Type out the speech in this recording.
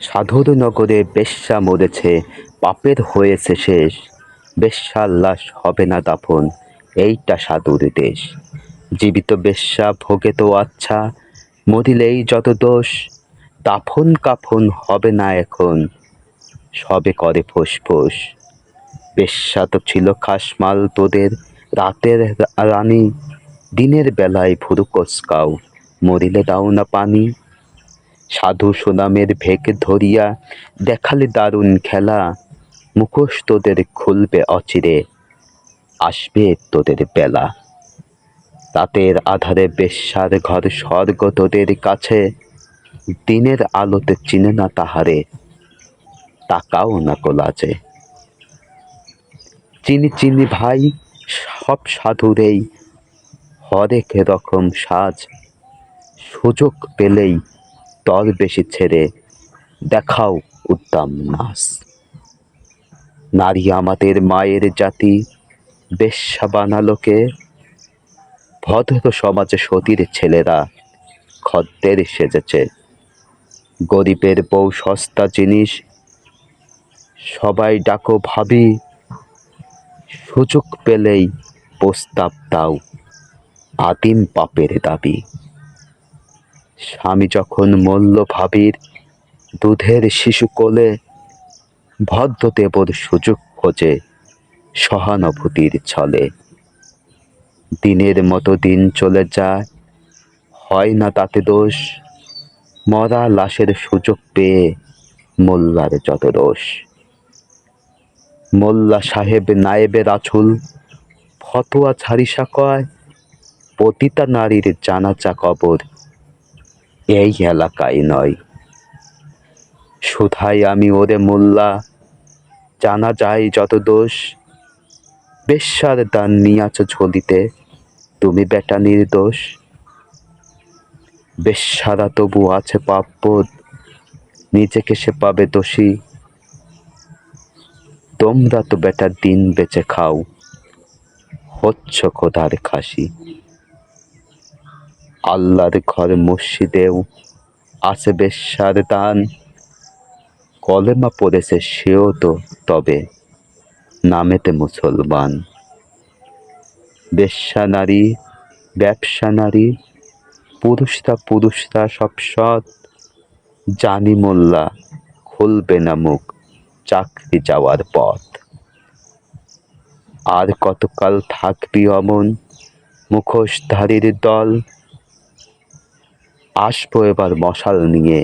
সাধুর নগরে বেশ্যা মরেছে, পাপের হয়েছে শেষ। বেশ্যার লাশ হবে না দাফন, এইটা সাধুর দেশ। জীবিত বেশ্যা ভোগে তো আচ্ছা মরিলেই যত দোষ। দাফন কাফন হবে না এখন, সবে করে ফোঁস ফোঁস বেশ্যা তো ছিল খাসমাল তোদের রাতের রানী, দিনের বেলায় ভুরু কোসকাও, মরিলে দাও না পানি। সাধু সুনামের ভেগ ধরিয়া দেখালে দারুণ খেলা। মুখোশ তোদের খুলবে অচিরে, আসবে তোদের বেলা। রাতের আধারে বেশ্যার ঘর স্বর্গ তোদের কাছে, দিনের আলোতে চিনে না তাহারে, তাকাও না কোলাজে। চিনি চিনি ভাই, সব সাধুরেই, হরেক রকম সাজ, সুযোগ পেলেই তর বেশি ছেড়ে দেখাও উদ্দাম নাস। নারী আমাদের মায়ের জাতি বেশ্যা বানালোকে ভদ্র সমাজে সতীর ছেলেরা খদ্দের সেজেছে। গরিবের বউ সস্তা জিনিস, সবাই ডাকো ভাবি, সুযোগ পেলেই প্রস্তাব দাও, আদিম পাপের দাবি। স্বামী যখন মল্ল ভাবির দুধের শিশু কোলে ভদ্র দেবর সুযোগ খোঁজে সহানুভূতির ছলে, দিনের মতো দিন চলে যায়, হয় না তাতে দোষ? মরা লাশের সুযোগ পেয়ে মোল্লার যত দোষ মোল্লা সাহেব নায়েবের আছুল ফতোয়া ছাড়িসা কয়? পতিতা নারীর জানাচা কবর এই এলাকায় নয়। সুধাই আমি ওরে মোল্লা। জানা যায় যত দোষ। বেশ্যার দান নিয়াছ ঝলিতে। তুমি বেটা নির্দোষ। বেশ্যারা তবু আছে পাপবোধ। নিজেকে সে পাবে দোষী। তোমরা তো বেটার দিন বেঁচে খাও। হচ্ছ খোদার খাসি। আল্লাহর ঘর মসজিদেও আছে বেশ্যার দান। কলেমা পড়েছে সেও তো তবে নামেতে মুসলমান। বেশ্যা নারী, ব্যবসা নারী পুরুষরা পুরুষরা সব সৎ। জানি মোল্লা, খুলবে না মুখ চাকরি যাওয়ার পথ। আর কতকাল থাকবি অমন মুখোশধারীর দল? আসব এবার মশাল নিয়ে।